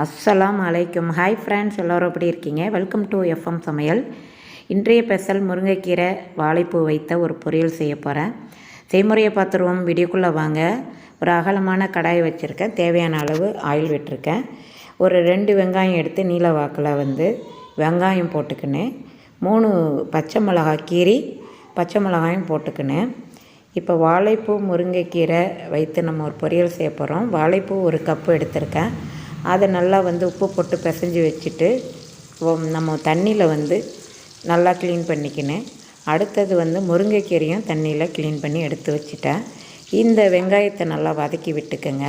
அஸ்ஸலாம் அலைக்கும். Hi friends எல்லோரும் எப்படி இருக்கீங்க? வெல்கம் டு எஃப்எம் சமையல். இன்றைய ஸ்பெஷல் முருங்கைக்கீரை வாழைப்பூ வைத்த ஒரு பொரியல் செய்ய போகிறேன் செய்முறையை பார்த்துருவோம். வீடியோக்குள்ளே வாங்க. ஒரு அகலமான கடாய் வச்சுருக்கேன். தேவையான அளவு ஆயில் விட்டுருக்கேன். ஒரு ரெண்டு வெங்காயம் எடுத்து நீல வாக்கில் வந்து வெங்காயம் போட்டுக்கினேன். மூணு பச்சை மிளகாய் கீரி பச்சை மிளகாயும் போட்டுக்கினேன். இப்போ வாழைப்பூ முருங்கைக்கீரை வைத்து நம்ம ஒரு பொரியல் செய்ய போகிறோம் வாழைப்பூ ஒரு கப்பு எடுத்திருக்கேன். அதை நல்லா வந்து உப்பு போட்டு பிசைஞ்சு வச்சுட்டு நம்ம தண்ணியில் வந்து நல்லா க்ளீன் பண்ணிக்கினேன். அடுத்தது வந்து முருங்கைக்கீரையும் தண்ணியில் க்ளீன் பண்ணி எடுத்து வச்சுட்டேன். இந்த வெங்காயத்தை நல்லா வதக்கி விட்டுக்குங்க.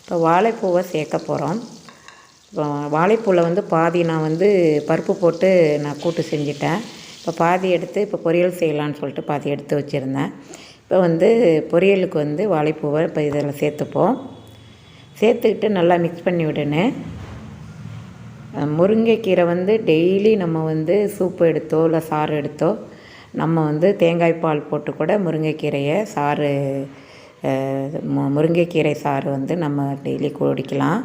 இப்போ வாழைப்பூவை சேர்க்க போகிறோம் இப்போ வாழைப்பூவில் வந்து பாதி நான் வந்து பருப்பு போட்டு நான் கூட்டு செஞ்சுட்டேன். இப்போ பாதி எடுத்து இப்போ பொரியல் செய்யலான்னு சொல்லிட்டு பாதி எடுத்து வச்சுருந்தேன். இப்போ வந்து பொரியலுக்கு வந்து வாழைப்பூவை இப்போ இதில் சேர்த்துப்போம். சேர்த்துக்கிட்டு நல்லா மிக்ஸ் பண்ணி விடணும் முருங்கைக்கீரை வந்து டெய்லி நம்ம வந்து சூப்பு எடுத்தோ இல்லை சாறு எடுத்தோ நம்ம வந்து தேங்காய் பால் போட்டு கூட முருங்கைக்கீரையை சாறு முருங்கைக்கீரை சாறு வந்து நம்ம டெய்லி குடிக்கலாம்.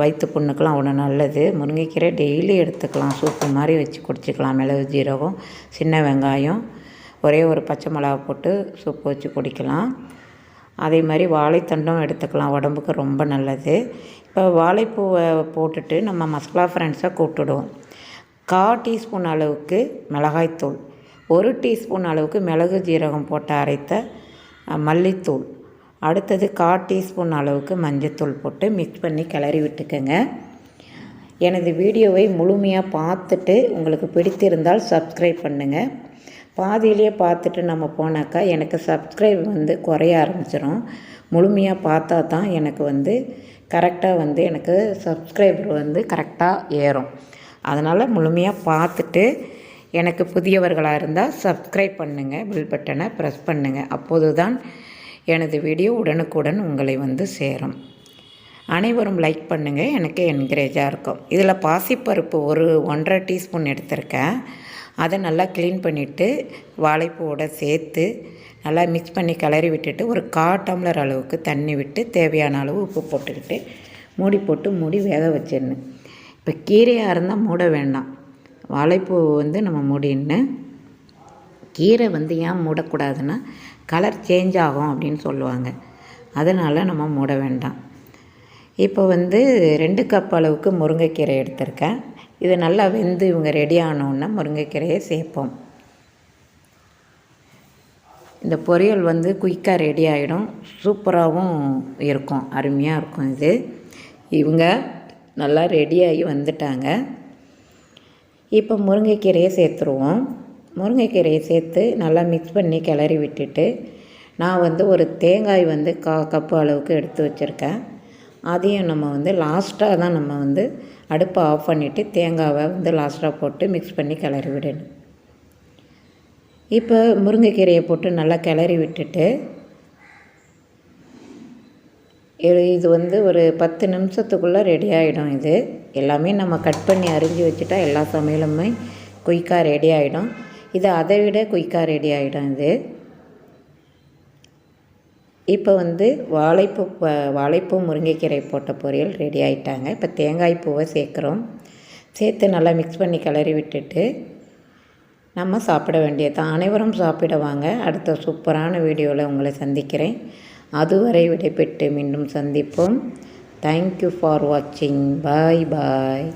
வயிற்று புண்ணுக்கெலாம் அவ்வளோ நல்லது. முருங்கைக்கீரை டெய்லி எடுத்துக்கலாம். சூப்பு மாதிரி வச்சு குடிச்சிக்கலாம். மிளகு ஜீரகம் சின்ன வெங்காயம் ஒரே ஒரு பச்சை மிளகா போட்டு சூப்பு வச்சு குடிக்கலாம். அதே மாதிரி வாழைத்தண்டும் எடுத்துக்கலாம். உடம்புக்கு ரொம்ப நல்லது. இப்போ வாழைப்பூவை போட்டுட்டு நம்ம மசாலா ஃப்ரெண்ட்ஸை கூப்பிட்டுடுவோம். கா டீஸ்பூன் அளவுக்கு மிளகாய்த்தூள் ஒரு டீஸ்பூன் அளவுக்கு மிளகு ஜீரகம் போட்டு அரைத்த மல்லித்தூள் அடுத்தது கா டீஸ்பூன் அளவுக்கு மஞ்சத்தூள் போட்டு மிக்ஸ் பண்ணி கிளறி விட்டுக்கோங்க. எனது வீடியோவை முழுமையாக பார்த்துட்டு உங்களுக்கு பிடித்திருந்தால் சப்ஸ்கிரைப் பண்ணுங்கள் பாதியிலேயே பார்த்துட்டு நம்ம போனாக்கா எனக்கு சப்ஸ்கிரைப் வந்து குறைய ஆரம்பிச்சிடும் முழுமையாக பார்த்தா தான் எனக்கு வந்து கரெக்டாக வந்து எனக்கு சப்ஸ்கிரைபர் வந்து கரெக்டாக ஏறும். அதனால் முழுமையாக பார்த்துட்டு எனக்கு புதியவர்களாக இருந்தால் சப்ஸ்கிரைப் பண்ணுங்கள் பில் பட்டனை ப்ரெஸ் பண்ணுங்கள் அப்போது தான் எனது வீடியோ உடனுக்குடன் உங்களை வந்து சேரும். அனைவரும் லைக் பண்ணுங்கள் எனக்கு என்கரேஜாக இருக்கும். இதில் பாசிப்பருப்பு ஒரு ஒன்றரை டீஸ்பூன் எடுத்திருக்கேன். அதை நல்லா க்ளீன் பண்ணிவிட்டு வாழைப்பூவோட சேர்த்து நல்லா மிக்ஸ் பண்ணி கிளறி விட்டுட்டு ஒரு கா டம்ளர் அளவுக்கு தண்ணி விட்டு தேவையான அளவு உப்பு போட்டுக்கிட்டு மூடி போட்டு மூடி வேக வச்சிடணும். இப்போ கீரையாக இருந்தால் மூட வேண்டாம். வாழைப்பூ வந்து நம்ம மூடின்னு கீரை வந்து ஏன் மூடக்கூடாதுன்னா கலர் சேஞ்ச் ஆகும் அப்படின்னு சொல்லுவாங்க. அதனால் நம்ம மூட வேண்டாம். இப்போ வந்து ரெண்டு கப் அளவுக்கு முருங்கைக்கீரை எடுத்திருக்கேன். இது நல்லா வெந்து இவங்க ரெடி ஆனோன்னா முருங்கைக்கீரையை சேர்ப்போம். இந்த பொரியல் வந்து குயிக்காக ரெடி ஆகிடும் சூப்பராகவும் இருக்கும். அருமையாக இருக்கும் இது. இவங்க நல்லா ரெடியாகி வந்துட்டாங்க. இப்போ முருங்கைக்கீரையை சேர்த்துருவோம். முருங்கைக்கீரையை சேர்த்து நல்லா மிக்ஸ் பண்ணி கிளறி விட்டுட்டு நான் வந்து ஒரு தேங்காய் வந்து கா கப்பு அளவுக்கு எடுத்து வச்சுருக்கேன். அதையும் நம்ம வந்து லாஸ்ட்டாக தான் நம்ம வந்து அடுப்பை ஆஃப் பண்ணிவிட்டு தேங்காவை வந்து லாஸ்ட்டாக போட்டு மிக்ஸ் பண்ணி கிளறி விடணும். இப்போ முருங்கைக்கீரையை போட்டு நல்லா கிளறி விட்டுட்டு இது வந்து ஒரு பத்து நிமிஷத்துக்குள்ளே ரெடி ஆகிடும் இது. எல்லாமே நம்ம கட் பண்ணி அரிஞ்சு வச்சுட்டா எல்லா சமையலுமே குயிக்காக ரெடி ஆகிடும் இது அதை விட குயிக்காக ரெடி ஆகிடும் இது. இப்போ வந்து வாழைப்பூ வாழைப்பூ முருங்கைக்கீரை போட்ட பொரியல் ரெடி ஆகிட்டாங்க இப்போ தேங்காய் பூவை சேர்க்குறோம். சேர்த்து நல்லா மிக்ஸ் பண்ணி கிளறி விட்டுட்டு நம்ம சாப்பிட வேண்டியது தான். அனைவரும் சாப்பிடுவாங்க அடுத்த சூப்பரான வீடியோவில் உங்களை சந்திக்கிறேன். அதுவரை விடைபெற்று மீண்டும் சந்திப்போம். தேங்க்யூ ஃபார் வாட்சிங் பாய் பாய்